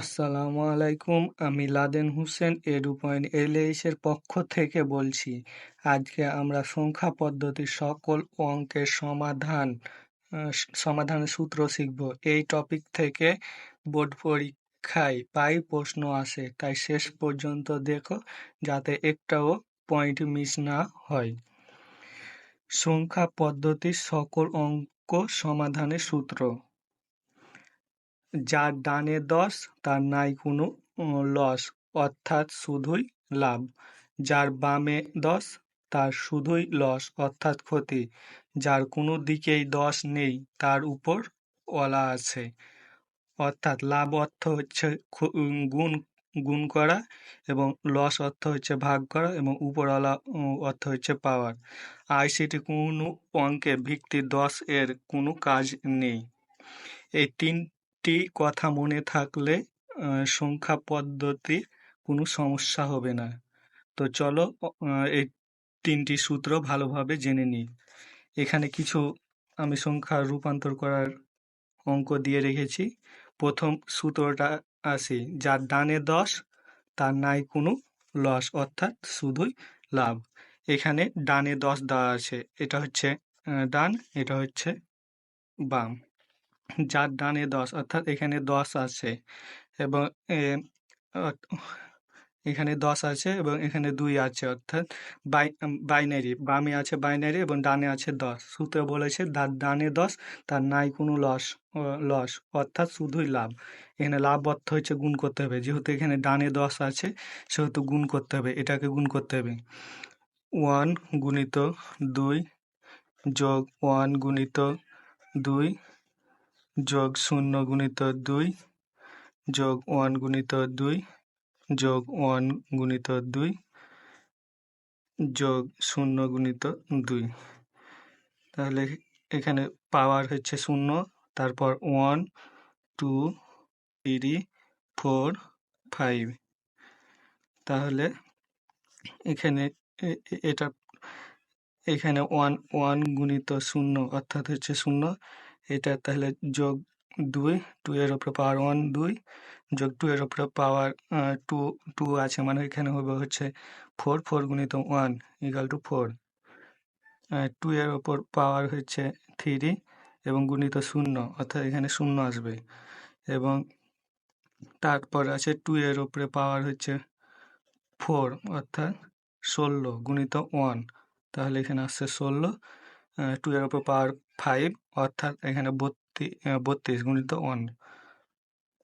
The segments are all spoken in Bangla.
আসসালামু আলাইকুম, আমি লাদেন হোসেন এডু পয়েন্ট এলএইচের পক্ষ থেকে বলছি, আজকে আমরা সংখ্যা পদ্ধতির সকল অঙ্কের সমাধান সমাধানের সূত্র শিখব। এই টপিক থেকে বোর্ড পরীক্ষায় প্রায় প্রশ্ন আসে, তাই শেষ পর্যন্ত দেখো, যাতে একটাও পয়েন্ট মিস না হয়। সংখ্যা পদ্ধতির সকল অঙ্ক সমাধানের সূত্র। যার ডানে দশ, তার নাই কোনো লস। অর্থাৎ শুধুই লাভ। যার বামে দশ, তার শুধুই লস, অর্থাৎ ক্ষতি। যার কোনো দিকেই দশ নেই, তার উপর ওলা আছে। অর্থাৎ লাভ অর্থ হচ্ছে গুণ গুণ করা এবং লস অর্থ হচ্ছে ভাগ করা এবং উপরওয়ালা অর্থ হচ্ছে পাওয়ার। আইসিটি কোনো অঙ্কের ভিত্তি দশ এর কোনো কাজ নেই। এই তিনটি কথা মনে থাকলে সংখ্যা পদ্ধতি কোনো সমস্যা হবে না। তো চলো এই তিনটি সূত্র ভালোভাবে জেনে নিই। এখানে কিছু আমি সংখ্যা রূপান্তর করার অঙ্ক দিয়ে রেখেছি। প্রথম সূত্রটা আসি যার ডানে দশ, তার নাই কোনো লস, অর্থাৎ শুধুই লাভ। এখানে ডানে দশ দেওয়া আছে, এটা হচ্ছে ডান, এটা হচ্ছে বাম। যার ডানে দশ, অর্থাৎ এখানে দশ আছে এবং এখানে দশ আছে এবং এখানে দুই আছে, অর্থাৎ বাই বাইনারি, বামে আছে বাইনারি এবং ডানে আছে দশ। সূত্র বলেছে যার ডানে দশ, তার নাই কোনো লস লস, অর্থাৎ শুধুই লাভ। এখানে লাভ অর্থ হচ্ছে গুণ করতে হবে, যেহেতু এখানে ডানে দশ আছে, সেহেতু গুণ করতে হবে, এটাকে গুণ করতে হবে। ওয়ান গুণিত দুই যোগ ওয়ান গুণিত দুই যোগ শূন্য গুণিত দুই, যোগ ওয়ান গুণিত দুই, যোগ ওয়ান গুণিত দুই, যোগ শূন্য গুণিত দুই। তাহলে এখানে পাওয়ার হচ্ছে শূন্য, তারপর one two three four five তাহলে এখানে এটা, এখানে ওয়ান ওয়ান গুণিত শূন্য অর্থাৎ হচ্ছে শূন্য। এটা তাহলে যোগ দুই টু এর উপরে পাওয়ার ওয়ান দুই, যোগ টু এর উপরে পাওয়ার টু টু আছে মানে এখানে হবে হচ্ছে ফোর ফোর গুণিত one equal two four two এর ওপর পাওয়ার হচ্ছে থ্রি এবং গুণিত শূন্য, অর্থাৎ এখানে শূন্য আসবে। এবং তারপর আছে টু এর উপরে পাওয়ার হচ্ছে ফোর অর্থাৎ ষোলো গুণিত ওয়ান তাহলে এখানে আসছে ষোলো। টু এর উপর পাওয়ার ফাইভ অর্থাৎ এখানে বত্রিশ বত্রিশ গুণিত ওয়ান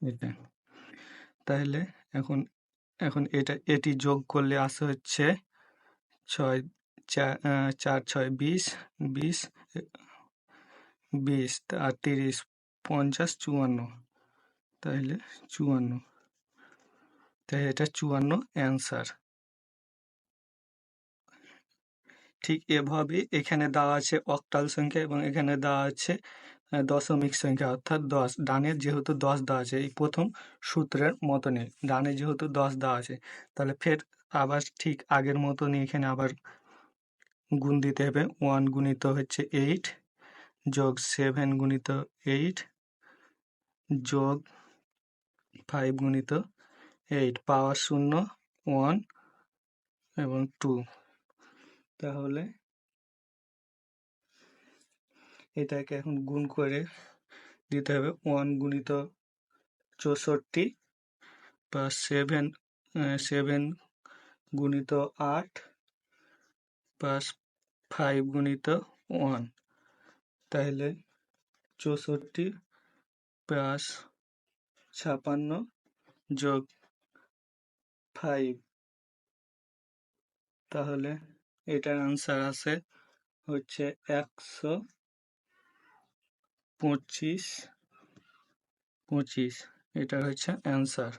এটা তাহলে এখন এখন এটা, এটি যোগ করলে আসে হচ্ছে ছয় চার, ছয়, বিশ বিশ বিশ আর তিরিশ, পঞ্চাশ, চুয়ান্ন। তাহলে চুয়ান্ন। তাই এটা চুয়ান্ন অ্যান্সার ঠিক এভাবে এখানে দেওয়া আছে অক্টাল সংখ্যা এবং এখানে দেওয়া আছে দশমিক সংখ্যা অর্থাৎ দশ। ডানের যেহেতু দশ দেওয়া আছে, এই প্রথম সূত্রের মতনই ডানে যেহেতু দশ দেওয়া আছে, তাহলে ফের আবার ঠিক আগের মতনই এখানে আবার গুণ দিতে হবে। ওয়ান গুণিত হচ্ছে এইট যোগ সেভেন গুণিত এইট যোগ ফাইভ গুণিত এইট, পাওয়ার শূন্য ওয়ান এবং টু। তাহলে? এটাকে এখন গুণ করে দিতে হবে ওয়ান গুণিত চৌষট্টি প্লাস সেভেন সেভেন গুণিত আট প্লাস ফাইভ গুণিত ওয়ান। তাহলে চৌষট্টি প্লাস ছাপান্ন যোগ ফাইভ। তাহলে এটার আনসার আছে হচ্ছে একশো পঁচিশ পঁচিশ এটা হচ্ছে অ্যান্সার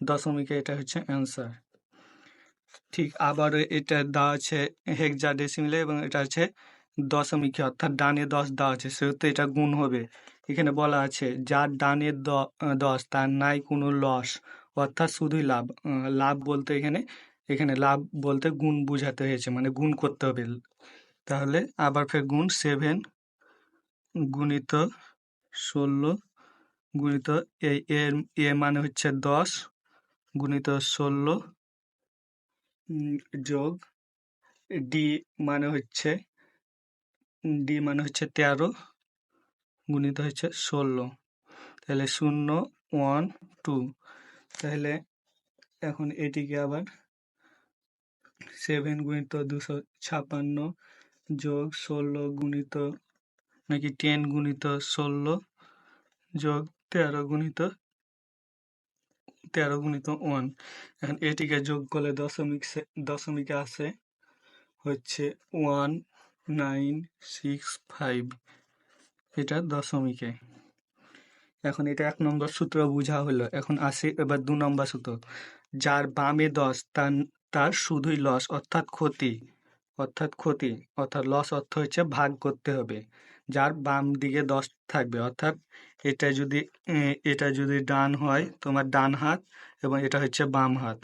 দশমিকে এটা হচ্ছে অ্যান্সার ঠিক আবার এটা দেওয়া আছে হেক্সা ডেসিমিলে এবং এটা আছে দশমিকে, অর্থাৎ ডানে দশ দেওয়া আছে, সেহেতু এটা গুণ হবে। এখানে বলা আছে, যার ডানে দশ, তার নাই কোনো লস অর্থাৎ শুধুই লাভ। লাভ বলতে এখানে এখানে লাভ বলতে গুণ বোঝাতে হয়েছে মানে গুণ করতে হবে। তাহলে আবার ফের গুণ সেভেন গুণিত ষোলো গুণিত এই এ মানে হচ্ছে দশ গুণিত ষোলো যোগ ডি মানে হচ্ছে ডি মানে হচ্ছে তেরো গুণিত হচ্ছে ষোলো। তাহলে শূন্য ওয়ান টু তাহলে এখন এটিকে আবার সেভেন গুণিত দুশো ছাপান্ন যোগ ষোলো গুণিত, নাকি টেন গুণিত ষোলো যোগ তেরো গুণিত তেরো গুণিত ওয়ান এখন এটিকে যোগ করলে দশমিক দশমিকে আসে হচ্ছে ওয়ান নাইন সিক্স ফাইভ এটা দশমিকে। এখন এটা এক নম্বর সূত্র বোঝা হলো। এখন আসে এবার দু নম্বর সূত্র। যার বামে দশ, তার তার শুধুই লস অর্থাৎ ক্ষতি অর্থাৎ ক্ষতি, অর্থাৎ লস অর্থ হচ্ছে ভাগ করতে হবে। যার বাম দিকে দশ থাকবে, অর্থাৎ এটা যদি এটা যদি ডান হয়, তোমার ডান হাত এবং এটা হচ্ছে বাম হাত।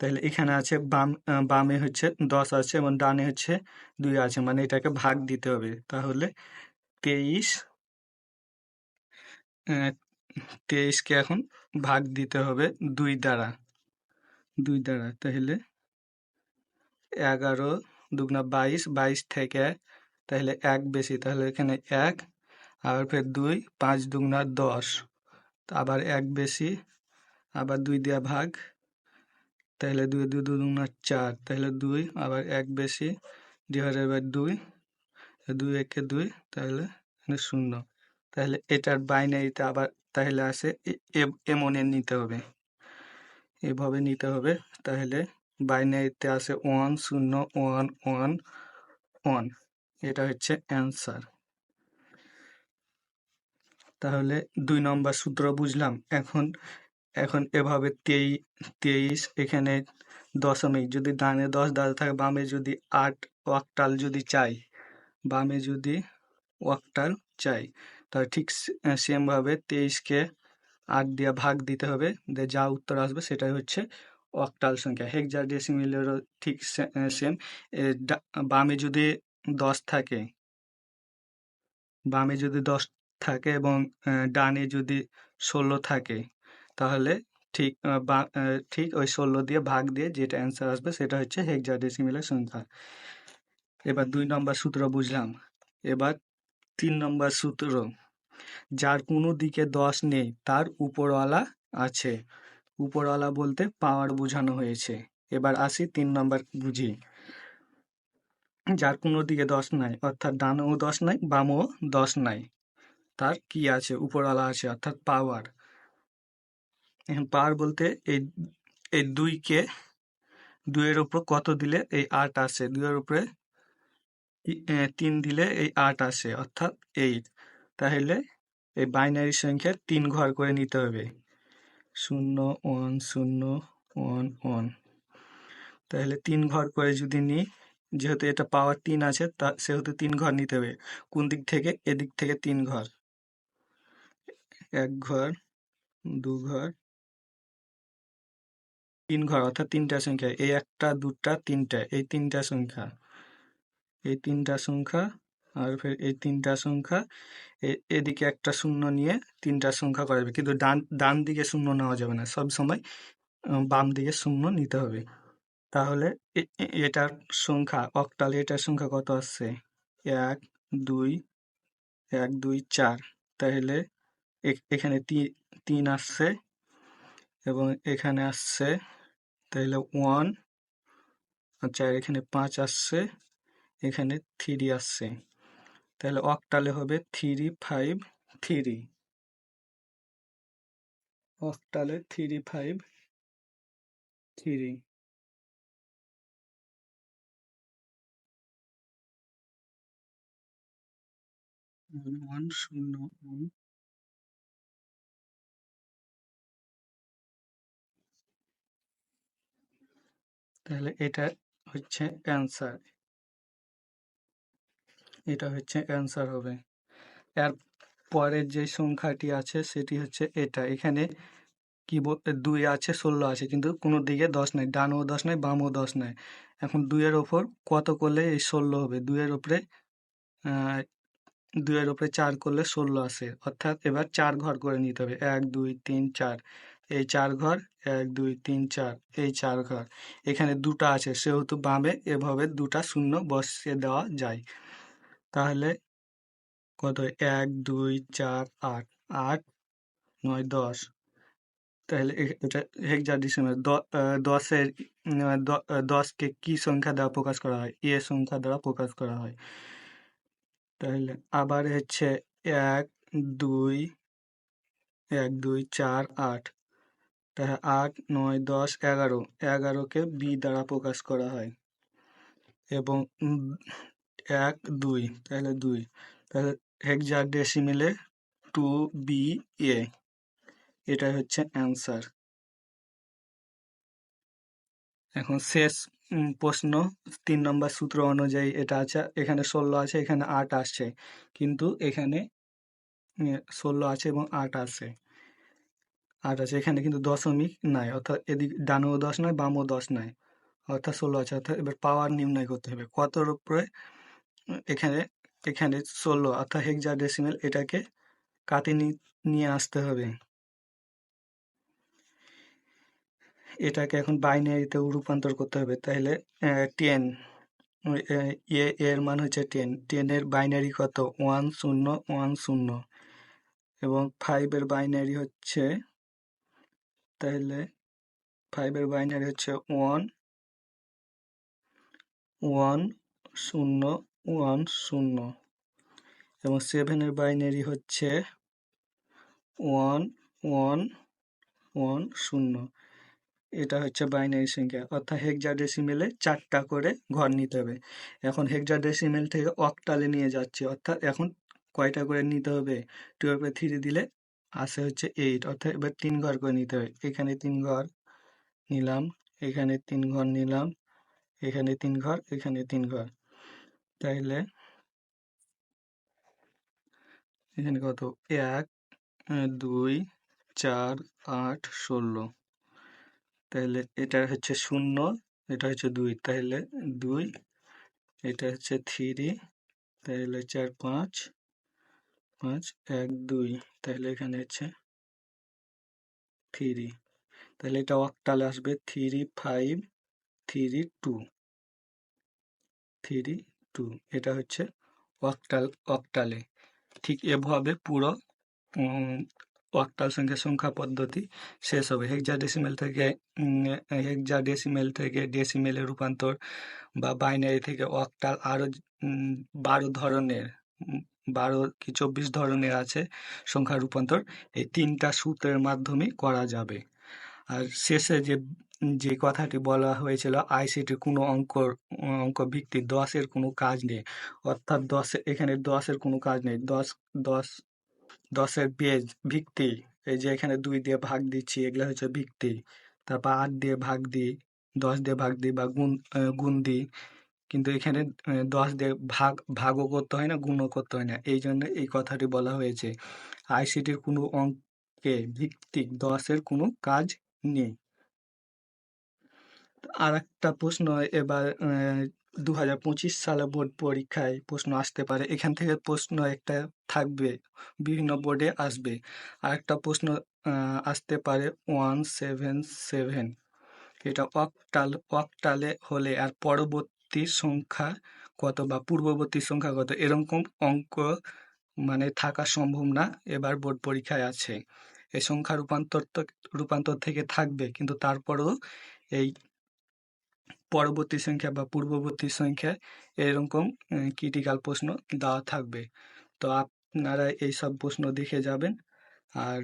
তাহলে এখানে আছে বাম বামে হচ্ছে দশ আছে এবং ডানে হচ্ছে দুই আছে মানে এটাকে ভাগ দিতে হবে। তাহলে তেইশ তেইশকে এখন ভাগ দিতে হবে দুই দ্বারা। দুই দ্বারা, তাহলে এগারো দুগুণা বাইশ বাইশ থেকে তাহলে এক বেশি, তাহলে এখানে এক, আবার ফের দুই, পাঁচ দুগুণা দশ আবার এক বেশি, আবার দুই দেওয়া ভাগ, তাহলে দুই দুই দু দুগুণা চার, তাহলে দুই, আবার এক বেশি ডিভাইডেড বাই দুই দুই একে দুই, তাহলে এখানে শূন্য, তাহলে এটার বাইনারিতে আবার তাহলে আসে এমনে নিতে হবে। এভাবে নিতে হবে। তাহলে বাইনারিতে আসে ওয়ান, শূন্য, ওয়ান ওয়ান ওয়ান। এটা হচ্ছে অ্যান্সার। তাহলে দুই নম্বর সূত্র বুঝলাম। এখন এখন এভাবে তেই, তেইশ, এখানে দশমিক। যদি ডানে দশ দাঁড় থাকে, বামে যদি আট, ওয়াকটাল যদি চাই, বামে যদি ওয়াকটাল চাই, তাহলে ঠিক সেমভাবে তেইশকে আট দিয়ে ভাগ দিতে হবে, দিয়ে যা উত্তর আসবে সেটাই হচ্ছে অক্টাল সংখ্যা। হেক্সাডেসিমিলেরও ঠিক সেম বামে যদি দশ থাকে, বামে যদি দশ থাকে এবং ডানে যদি ষোলো থাকে, তাহলে ঠিক ঠিক ওই ষোলো দিয়ে ভাগ দিয়ে যেটা অ্যান্সার আসবে সেটা হচ্ছে হেক্সাডেসিমিলের সংখ্যা। এবার দুই নম্বর সূত্র বুঝলাম। এবার তিন নম্বর সূত্র যার কোনো দিকে দশ নেই, তার উপরওয়ালা আছে। উপরওয়ালা বলতে পাওয়ার বোঝানো হয়েছে। এবার আসি তিন নম্বর বুঝি। যার কোনো দিকে দশ নাই, অর্থাৎ ডানেও দশ নাই, বামও দশ নাই। তার কি আছে? উপরওয়ালা আছে, অর্থাৎ পাওয়ার। পাওয়ার বলতে এই এই দুইকে, দুইয়ের উপর কত দিলে এই আট আসে? দুইয়ের উপরে তিন দিলে এই আট আসে, অর্থাৎ এইট। তাহলে এই বাইনারি সংখ্যা তিন ঘর করে নিতে হবে। শূন্য ওয়ান শূন্য ওয়ান ওয়ান তাহলে তিন ঘর করে যদি নিই, যেহেতু এটা পাওয়ার তিন আছে, তা সেহেতু তিন ঘর নিতে হবে। কোন দিক থেকে? এদিক থেকে তিন ঘর। এক ঘর, দু ঘর, তিন ঘর, অর্থাৎ তিনটা সংখ্যা। এই একটা, দুটা, তিনটা, এই তিনটা সংখ্যা। এই তিনটা সংখ্যা আর ফের এই তিনটা সংখ্যা এদিকে একটা শূন্য নিয়ে তিনটা সংখ্যা করা যাবে। কিন্তু ডান ডান দিকে শূন্য নেওয়া যাবে না। সব সময় বাম দিকে শূন্য নিতে হবে। তাহলে এটার সংখ্যা, অক্টাল এটার সংখ্যা কত আসছে? এক, দুই এক, দুই, চার। তাহলে এখানে তিন আসছে এবং এখানে আসছে, তাহলে ওয়ান, আর এখানে পাঁচ আসছে, এখানে থ্রি আসছে। তাহলে অক্টালে হবে থ্রি ফাইভ থ্রি অক্টালে থ্রি ফাইভ থ্রি ওয়ান শূন্য তাহলে এটা হচ্ছে অ্যান্সার এটা হচ্ছে অ্যান্সার হবে। এর পরের যে সংখ্যাটি আছে, সেটি হচ্ছে এটা। এখানে কি দুই আছে, ষোলো আছে, কিন্তু কোনো দিকে দশ নাই, ডানও দশ নাই, বামও দশ নাই। এখন দুইয়ের ওপর কত করলে এই ষোলো হবে? দুইয়ের ওপরে দুইয়ের ওপরে চার করলে ষোলো আসে অর্থাৎ এবার চার ঘর করে নিতে হবে। এক, দুই, তিন, চার। এই চার ঘর, এক, দুই, তিন, চার, এই চার ঘর। এখানে দুটা আছে, সেহেতু বামে এভাবে দুটা শূন্য বসিয়ে দেওয়া যায়। তাহলে কত? এক, দুই, চার, আট আট, নয়, দশ। তাহলে এটা হেক্সাডেসিমাল দশের দশকে কি সংখ্যা দ্বারা প্রকাশ করা হয়? এ সংখ্যা দ্বারা প্রকাশ করা হয়। তাহলে আবার হচ্ছে এক, দুই এক, দুই, চার, আট। তাহলে আট, নয়, দশ, এগারো। এগারোকে বি দ্বারা প্রকাশ করা হয়। এবং এক দুই, তাহলে দুই। তাহলে হেক্সাডেসিমেলে টু বি এ এটা হচ্ছে অ্যান্সার এখন শেষ প্রশ্ন। তিন নম্বর সূত্র অনুযায়ী এটা আছে, এখানে ষোলো আছে, এখানে আট আসছে। কিন্তু এখানে ষোলো আছে এবং আট আছে। আট আছে, এখানে কিন্তু দশমিক নাই, অর্থাৎ এদিক ডানেও দশ নয়, বামও দশ নয়। অর্থাৎ ষোলো আছে, অর্থাৎ এবার পাওয়ার নির্ণয় করতে হবে। কতর উপরে এখানে এখানে ষোলো, অর্থাৎ হেক্সাডেসিমেল এটাকে নি- নিয়ে আসতে হবে। এটাকে এখন বাইনারিতে রূপান্তর করতে হবে তাহলে টেন এ এর মান হচ্ছে টেন টেনের বাইনারি কত? ওয়ান শূন্য ওয়ান শূন্য। এবং ফাইভের বাইনারি হচ্ছে তাহলে ফাইভের বাইনারি হচ্ছে ওয়ান ওয়ান শূন্য ওয়ান শূন্য। এবং সেভেনের বাইনারি হচ্ছে ওয়ান ওয়ান ওয়ান শূন্য। এটা হচ্ছে বাইনারি সংখ্যা। অর্থাৎ হেক্সাডেসিমেলে চারটা করে ঘর নিতে হবে। এখন হেক্সাডেসিমেল থেকে অক্টালে নিয়ে যাচ্ছে। অর্থাৎ এখন কয়টা করে নিতে হবে? টুয়েলভে থ্রি দিলে আসে হচ্ছে এইট অর্থাৎ এবার তিন ঘর করে নিতে হবে। এখানে তিন ঘর নিলাম, এখানে তিন ঘর নিলাম, এখানে তিন ঘর, এখানে তিন ঘর। তাইলে এখানে কত? এক দুই, চার, আট, ষোলো। তাহলে এটা হচ্ছে শূন্য, এটা হচ্ছে দুই। তাহলে দুই, এটা হচ্ছে থ্রি। তাহলে চার, পাঁচ পাঁচ, এক, দুই। তাহলে এখানে হচ্ছে থ্রি। তাহলে এটা অক্টালে আসবে three, five, three, two. Three two এটা হচ্ছে অক্টাল অক্টালে ঠিক এভাবে পুরো অক্টাল সংখ্যা সংখ্যা পদ্ধতি শেষ হবে। হেক্সাডেসিমেল থেকে হেক্সাডেসিমেল থেকে ডেসিমেলে রূপান্তর বা বাইনারি থেকে অক্টাল আরও উম, বারো ধরনের বারো কি চব্বিশ ধরনের আছে সংখ্যা রূপান্তর। এই তিনটা সূত্রের মাধ্যমে করা যাবে। আর শেষে যে যে কথাটি বলা হয়েছিল, আইসিটির কোনো অঙ্ক অঙ্ক ভিত্তি দশের কোনো কাজ নেই। অর্থাৎ দশে, এখানে দশের কোনো কাজ নেই। দশ দশ, দশের বেজ ভিত্তি, এই যে এখানে দুই দিয়ে ভাগ দিচ্ছি, এগুলো হচ্ছে ভিত্তি। তারপর আট দিয়ে ভাগ দিই, দশ দিয়ে ভাগ দিই বা গুণ গুণ দিই। কিন্তু এখানে দশ দিয়ে ভাগ, ভাগও করতে হয় না, গুণও করতে হয় না। এই জন্য এই কথাটি বলা হয়েছে। আইসিটির কোনো অঙ্কে ভিত্তিক দশের কোনো কাজ নেই আর একটা প্রশ্ন, এবার দু হাজার পঁচিশ সালে বোর্ড পরীক্ষায় প্রশ্ন আসতে পারে। এখান থেকে প্রশ্ন একটা থাকবে, বিভিন্ন বোর্ডে আসবে। আর একটা প্রশ্ন আসতে পারে ওয়ান সেভেন সেভেন। এটা অক্টাল, অক্টালে হলে আর পরবর্তী সংখ্যা কত বা পূর্ববর্তী সংখ্যা কত? এরকম অঙ্ক মানে থাকা সম্ভব না। এবার বোর্ড পরীক্ষায় আছে। এই সংখ্যা রূপান্তর রূপান্তর থেকে থাকবে। কিন্তু তারপরেও এই পরবর্তী সংখ্যা বা পূর্ববর্তী সংখ্যা এরকম ক্রিটিক্যাল প্রশ্ন দেওয়া থাকবে। তো আপনারা এই সব প্রশ্ন দেখে যাবেন। আর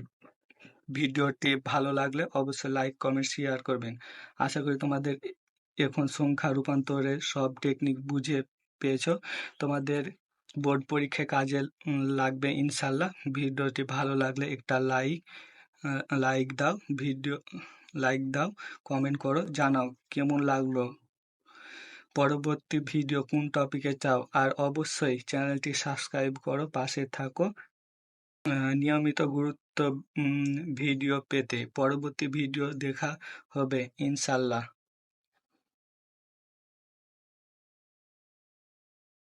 ভিডিওটি ভালো লাগলে অবশ্যই লাইক কমেন্ট শেয়ার করবেন। আশা করি তোমাদের এখন সংখ্যা রূপান্তরের সব টেকনিক বুঝে পেয়েছ। তোমাদের বোর্ড পরীক্ষায় কাজে লাগবে ইনশাল্লাহ ভিডিওটি ভালো লাগলে একটা লাইক লাইক দাও, ভিডিও, লাইক দাও, কমেন্ট করো, জানাও কেমন লাগল। পরবর্তী ভিডিও কোন টপিকে চাও, আর অবশ্যই চ্যানেলটি সাবস্ক্রাইব করো, পাশে থাকো নিয়মিত গুরুত্ব ভিডিও পেতে। পরবর্তী ভিডিও দেখা হবে ইনশাল্লাহ